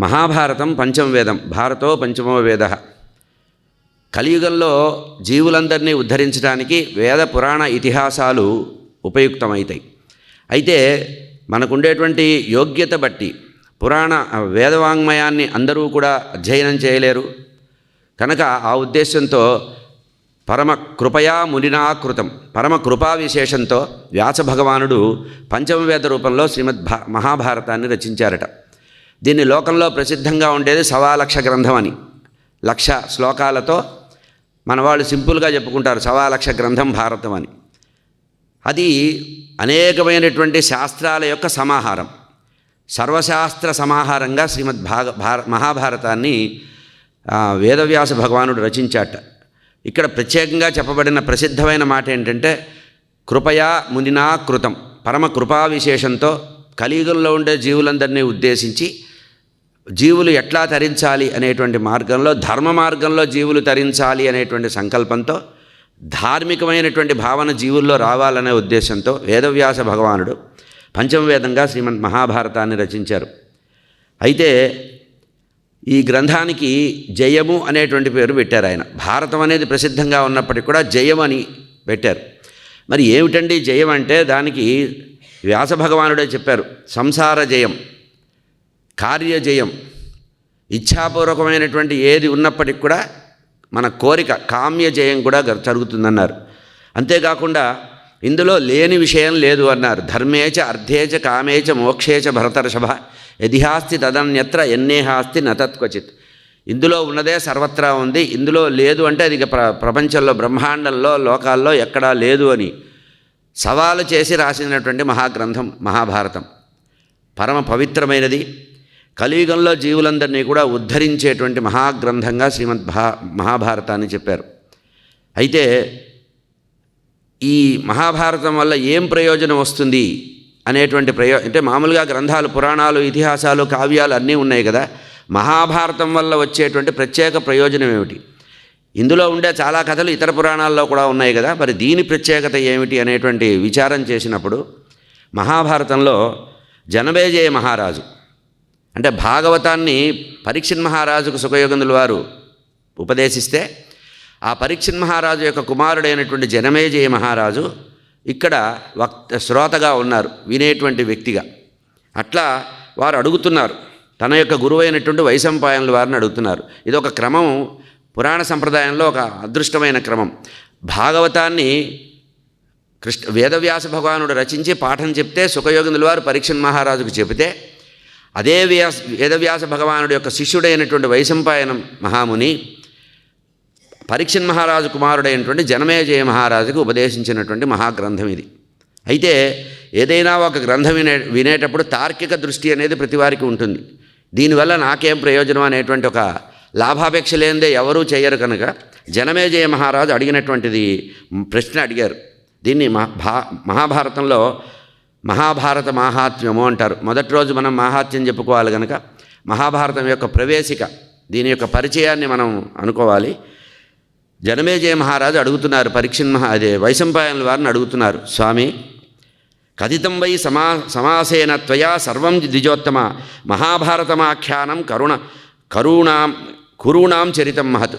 మహాభారతం పంచమ వేదం భారతో పంచమో వేద. కలియుగంలో జీవులందరినీ ఉద్ధరించడానికి వేద పురాణ ఇతిహాసాలు ఉపయుక్తమవుతాయి అయితే మనకుండేటువంటి యోగ్యత బట్టి పురాణ వేదవాంగ్మయాన్ని అందరూ కూడా అధ్యయనం చేయలేరు. కనుక ఆ ఉద్దేశంతో పరమ కృపయా మునినాకృతం పరమ కృపా విశేషంతో వ్యాస భగవానుడు పంచమవేద రూపంలో శ్రీమద్ భా మహాభారతాన్ని రచించారట. దీన్ని లోకంలో ప్రసిద్ధంగా ఉండేది సవాలక్ష గ్రంథం అని. లక్ష శ్లోకాలతో మన వాళ్ళు సింపుల్గా చెప్పుకుంటారు సవాలక్ష గ్రంథం భారతం అని. అది అనేకమైనటువంటి శాస్త్రాల యొక్క సమాహారం. సర్వశాస్త్ర సమాహారంగా శ్రీమద్ భాగ భార మహాభారతాన్ని వేదవ్యాస భగవానుడు రచించాట. ఇక్కడ ప్రత్యేకంగా చెప్పబడిన ప్రసిద్ధమైన మాట ఏంటంటే కృపయా మునినా కృతం. పరమ కృపా విశేషంతో కలియుగంలో ఉండే జీవులందరినీ ఉద్దేశించి జీవులు ఎట్లా తరించాలి అనేటువంటి మార్గంలో ధర్మ మార్గంలో జీవులు తరించాలి అనేటువంటి సంకల్పంతో ధార్మికమైనటువంటి భావన జీవుల్లో రావాలనే ఉద్దేశంతో వేదవ్యాస భగవానుడు పంచమవేదంగా శ్రీమద్ మహాభారతాన్ని రచించారు. అయితే ఈ గ్రంథానికి జయము అనేటువంటి పేరు పెట్టారు ఆయన. భారతం అనేది ప్రసిద్ధంగా ఉన్నప్పటికీ కూడా జయం అని పెట్టారు. మరి ఏమిటండి జయం అంటే దానికి వ్యాస భగవానుడే చెప్పారు సంసార జయం. కార్యజయం ఇచ్ఛాపూర్వకమైనటువంటి ఏది ఉన్నప్పటికి కూడా మన కోరిక కామ్య జయం కూడా జరుగుతుందన్నారు. అంతేకాకుండా ఇందులో లేని విషయం లేదు అన్నారు. ధర్మేచ అర్థేచ కామేచ మోక్షేచ భరతర్షభ యదిహాస్తి తదన్యత్ర ఎన్నేహాస్తి నతత్వచిత్. ఇందులో ఉన్నదే సర్వత్రా ఉంది. ఇందులో లేదు అంటే అది ప్ర ప్రపంచంలో బ్రహ్మాండంలో లోకాల్లో ఎక్కడా లేదు అని సవాలు చేసి రాసినటువంటి మహాగ్రంథం మహాభారతం. పరమ పవిత్రమైనది. కలియుగంలో జీవులందరినీ కూడా ఉద్ధరించేటువంటి మహాగ్రంథంగా శ్రీమద్ భా మహాభారతాన్ని చెప్పారు. అయితే ఈ మహాభారతం వల్ల ఏం ప్రయోజనం వస్తుంది అనేటువంటి ప్రయో అంటే మామూలుగా గ్రంథాలు పురాణాలు ఇతిహాసాలు కావ్యాలు అన్నీ ఉన్నాయి కదా. మహాభారతం వల్ల వచ్చేటువంటి ప్రత్యేక ప్రయోజనం ఏమిటి? ఇందులో ఉండే చాలా కథలు ఇతర పురాణాల్లో కూడా ఉన్నాయి కదా. మరి దీని ప్రత్యేకత ఏమిటి అనేటువంటి విచారం చేసినప్పుడు మహాభారతంలో జనమేజయ మహారాజు అంటే భాగవతాన్ని పరీక్షణ్ మహారాజుకు సుఖయోగందుల వారు ఉపదేశిస్తే ఆ పరీక్షిన్ మహారాజు యొక్క కుమారుడైనటువంటి జనమేజయ మహారాజు ఇక్కడ వక్త శ్రోతగా ఉన్నారు వినేటువంటి వ్యక్తిగా. అట్లా వారు అడుగుతున్నారు. తన యొక్క గురువైనటువంటి వైశంపాయనుల వారిని అడుగుతున్నారు. ఇది ఒక క్రమం పురాణ సంప్రదాయంలో ఒక అదృష్టమైన క్రమం. భాగవతాన్ని కృష్ణ వేదవ్యాస భగవానుడు రచించి పాఠం చెప్తే సుఖయోగిందుల వారు పరీక్షణ్ మహారాజుకు చెబితే అదే వ్యాస వేదవ్యాస భగవానుడి యొక్క శిష్యుడైనటువంటి వైశంపాయనం మహాముని పరీక్షన్ మహారాజు కుమారుడైనటువంటి జనమేజయ మహారాజుకు ఉపదేశించినటువంటి మహాగ్రంథం ఇది. అయితే ఏదైనా ఒక గ్రంథం వినే వినేటప్పుడు తార్కిక దృష్టి అనేది ప్రతి వారికి ఉంటుంది. దీనివల్ల నాకేం ప్రయోజనం అనేటువంటి ఒక లాభాపేక్ష లేనిదే ఎవరూ చేయరు కనుక జనమేజయ మహారాజు అడిగినటువంటిది ప్రశ్న అడిగారు. దీన్ని మహా భా మహాభారతంలో మహాభారత మాహాత్మ్యము అంటారు. మొదటి రోజు మనం మాహాత్మ్యం చెప్పుకోవాలి కనుక మహాభారతం యొక్క ప్రవేశిక దీని యొక్క పరిచయాన్ని మనం అనుకోవాలి. జనమేజయ మహారాజు అడుగుతున్నారు పరీక్షణ్ మహా అదే వైశంపాయనుల వారిని అడుగుతున్నారు స్వామి కథితం వై సమా సమాసేన త్వయా సర్వం ద్విజోత్తమ మహాభారతమాఖ్యానం కరుణ కరుణాం కురుణాం చరితం మహత్.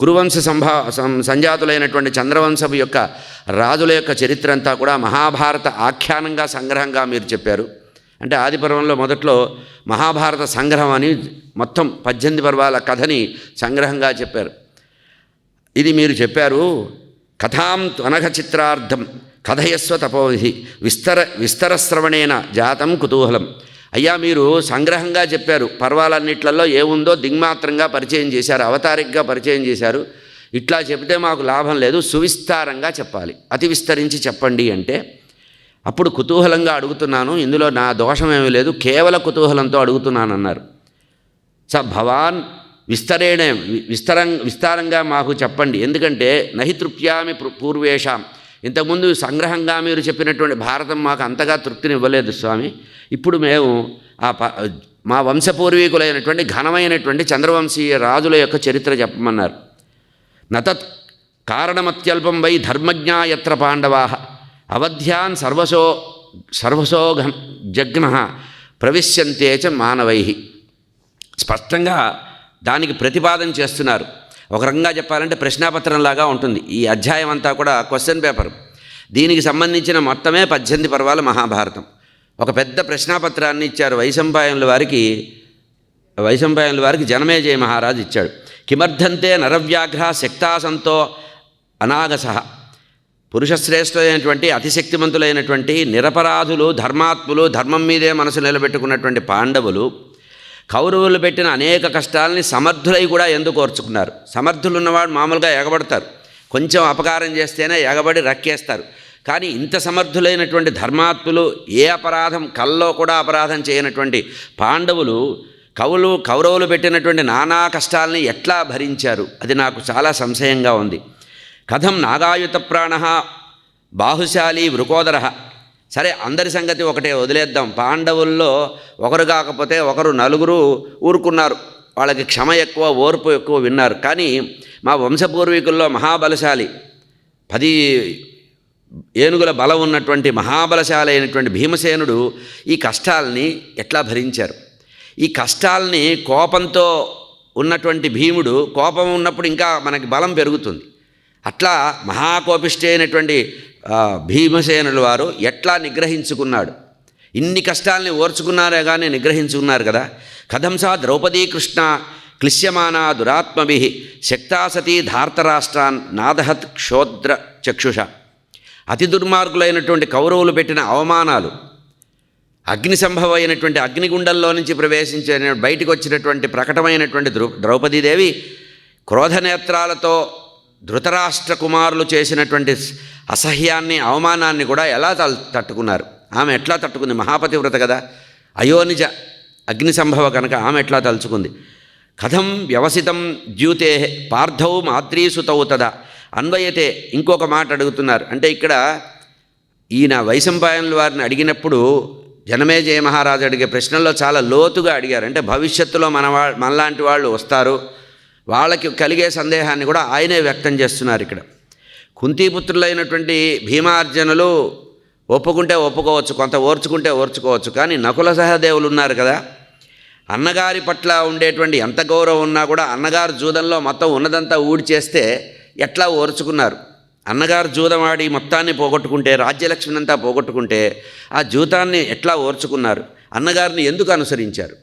కురువంశ సంభా సం- సంజాతులైనటువంటి చంద్రవంశపు యొక్క రాజుల యొక్క చరిత్ర అంతా కూడా మహాభారత ఆఖ్యానంగా సంగ్రహంగా మీరు చెప్పారు. అంటే ఆదిపర్వంలో మొదట్లో మహాభారత సంగ్రహం అని మొత్తం పద్దెనిమిది పర్వాల కథని సంగ్రహంగా చెప్పారు. ఇది మీరు చెప్పారు కథాం త్వనఘ చిత్రార్థం కథయస్వ తపోవిధి విస్తర విస్తరశ్రవణేన జాతం కుతూహలం. అయ్యా మీరు సంగ్రహంగా చెప్పారు. పర్వాలన్నిట్లలో ఏముందో దిగ్మాత్రంగా పరిచయం చేశారు అవతారికగా పరిచయం చేశారు. ఇట్లా చెబితే మాకు లాభం లేదు సువిస్తారంగా చెప్పాలి. అతి విస్తరించి చెప్పండి అంటే అప్పుడు కుతూహలంగా అడుగుతున్నాను ఇందులో నా దోషం ఏమీ లేదు కేవల కుతూహలంతో అడుగుతున్నాను అన్నారు స భవాన్ విస్తరేణ విస్తరం విస్తారంగా మాకు చెప్పండి. ఎందుకంటే నహి తృప్యామి పూర్వేషాం. ఇంతకుముందు సంగ్రహంగా మీరు చెప్పినటువంటి భారతం మాకు అంతగా తృప్తిని ఇవ్వలేదు స్వామి. ఇప్పుడు మేము ఆ మా వంశపూర్వీకులైనటువంటి ఘనమైనటువంటి చంద్రవంశీయ రాజుల యొక్క చరిత్ర చెప్పమన్నారు. నతత్ కారణమత్యల్పం వై ధర్మజ్ఞా యత్ర పాండవా అవధ్యాన్ సర్వసో సర్వసో జగ్న ప్రవిశ్యంతే చ మానవై. స్పష్టంగా దానికి ప్రతిపాదన చేస్తున్నారు. ఒక రకంగా చెప్పాలంటే ప్రశ్నాపత్రంలాగా ఉంటుంది. ఈ అధ్యాయం అంతా కూడా క్వశ్చన్ పేపర్ దీనికి సంబంధించిన మొత్తమే పద్దెనిమిది పర్వాల మహాభారతం. ఒక పెద్ద ప్రశ్నాపత్రాన్ని ఇచ్చారు వైశంపాయనుల వారికి వైశంపాయనుల వారికి జనమేజయ మహారాజు ఇచ్చాడు. కిమర్థంతే నరవ్యాఘ్ర శక్తాసంతో అనాగస. పురుషశ్రేష్ఠులైనటువంటి అతిశక్తిమంతులైనటువంటి నిరపరాధులు ధర్మాత్ములు ధర్మం మీదే మనసు నిలబెట్టుకున్నటువంటి పాండవులు కౌరవులు పెట్టిన అనేక కష్టాలని సమర్థులై కూడా ఎందుకు ఓర్చుకున్నారు? సమర్థులు ఉన్నవాడు మామూలుగా ఎగబడతారు. కొంచెం అపకారం చేస్తేనే ఎగబడి రక్కేస్తారు. కానీ ఇంత సమర్థులైనటువంటి ధర్మాత్ములు ఏ అపరాధం కల్లో కూడా అపరాధం చేయనటువంటి పాండవులు కవులు కౌరవులు పెట్టినటువంటి నానా కష్టాలని ఎట్లా భరించారు? అది నాకు చాలా సంశయంగా ఉంది. కథం నాగాయుత ప్రాణ బాహుశాలి వృకోదర. సరే అందరి సంగతి ఒకటే వదిలేద్దాం. పాండవుల్లో ఒకరు కాకపోతే ఒకరు నలుగురు ఊరుకున్నారు. వాళ్ళకి క్షమ ఎక్కువ ఓర్పు ఎక్కువ విన్నారు. కానీ మా వంశపూర్వీకుల్లో మహాబలశాలి పది ఏనుగుల బలం ఉన్నటువంటి మహాబలశాలి అయినటువంటి భీమసేనుడు ఈ కష్టాలని ఎట్లా భరించారు? ఈ కష్టాలని కోపంతో ఉన్నటువంటి భీముడు కోపం ఉన్నప్పుడు ఇంకా మనకి బలం పెరుగుతుంది. అట్లా మహాకోపిష్టి అయినటువంటి భీమసేనుల వారు ఎట్లా నిగ్రహించుకున్నాడు? ఇన్ని కష్టాల్ని ఓర్చుకున్నారే కానీ నిగ్రహించుకున్నారు కదా? కథంసా ద్రౌపదీ కృష్ణ క్లిశ్యమానా దురాత్మభి శక్తాసతీ ధార్తరాష్ట్రాన్ నాదహత్ క్షోద్ర చక్షుష. అతి దుర్మార్గులైనటువంటి కౌరవులు పెట్టిన అవమానాలు అగ్ని సంభవమైనటువంటి అగ్నిగుండంలో నుంచి ప్రవేశించిన బయటకు వచ్చినటువంటి ప్రకటమైనటువంటి ద్రౌ ద్రౌపదీదేవి క్రోధనేత్రాలతో ధృతరాష్ట్ర కుమారులు చేసినటువంటి అసహ్యాన్ని అవమానాన్ని కూడా ఎలా తల్- తట్టుకున్నారు? ఆమె ఎట్లా తట్టుకుంది? మహాపతివ్రత కదా. అయోనిజ అగ్ని సంభవ కనుక ఆమె ఎట్లా తలుచుకుంది? కథం వ్యవసితం ద్యూతే పార్థౌ మాద్రీసుతౌ తదా. అన్వయతే ఇంకొక మాట అడుగుతున్నారు. అంటే ఇక్కడ ఈయన వైశంపాయనుల వారిని అడిగినప్పుడు జనమేజయ మహారాజు అడిగే ప్రశ్నల్లో చాలా లోతుగా అడిగారు. అంటే భవిష్యత్తులో మన వా మనలాంటి వాళ్ళు వస్తారు. వాళ్ళకి కలిగే సందేహాన్ని కూడా ఆయనే వ్యక్తం చేస్తున్నారు ఇక్కడ. కుంతీపుత్రులైనటువంటి భీమార్జనులు ఒప్పుకుంటే ఒప్పుకోవచ్చు కొంత ఓర్చుకుంటే ఓర్చుకోవచ్చు కానీ నకుల సహదేవులు ఉన్నారు కదా. అన్నగారి పట్ల ఉండేటువంటి ఎంత గౌరవం ఉన్నా కూడా అన్నగారు జూదంలో మొత్తం ఉన్నదంతా ఊడి చేస్తే ఎట్లా ఓర్చుకున్నారు? అన్నగారు జూదం ఆడి మొత్తాన్ని పోగొట్టుకుంటే రాజ్యలక్ష్మిని అంతా పోగొట్టుకుంటే ఆ జూతాన్ని ఎట్లా ఓర్చుకున్నారు? అన్నగారిని ఎందుకు అనుసరించారు?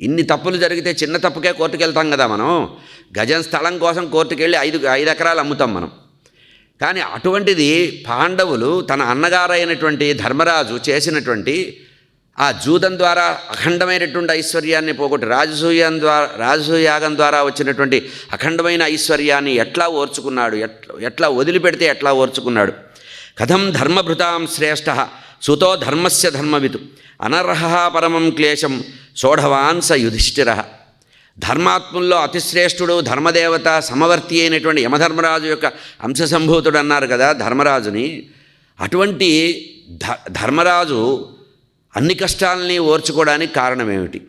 ఇన్ని తప్పులు జరిగితే చిన్న తప్పుకే కోర్టుకు వెళ్తాం కదా మనం. గజం స్థలం కోసం కోర్టుకు వెళ్ళి ఐదు ఐదు ఎకరాలు అమ్ముతాం మనం. కానీ అటువంటిది పాండవులు తన అన్నగారైనటువంటి ధర్మరాజు చేసినటువంటి ఆ జూదం ద్వారా అఖండమైనటువంటి ఐశ్వర్యాన్ని పోగొట్టి రాజసూయం ద్వారా రాజసూయాగం ద్వారా వచ్చినటువంటి అఖండమైన ఐశ్వర్యాన్ని ఎట్లా ఓర్చుకున్నాడు ఎట్లా ఎట్లా వదిలిపెడితే ఎట్లా ఓర్చుకున్నాడు? కథం ధర్మభృతాం శ్రేష్ఠ సుతో ధర్మస్య ధర్మవితు అనర్హ పరమం క్లేశం సోఢవాన్ స యుధిష్ఠిర. ధర్మాత్ముల్లో అతిశ్రేష్ఠుడు ధర్మదేవత సమవర్తి అయినటువంటి యమధర్మరాజు యొక్క అంశసంభూతుడు అన్నారు కదా ధర్మరాజుని. అటువంటి ధ ధర్మరాజు అన్ని కష్టాలని ఓర్చుకోవడానికి కారణం ఏమిటి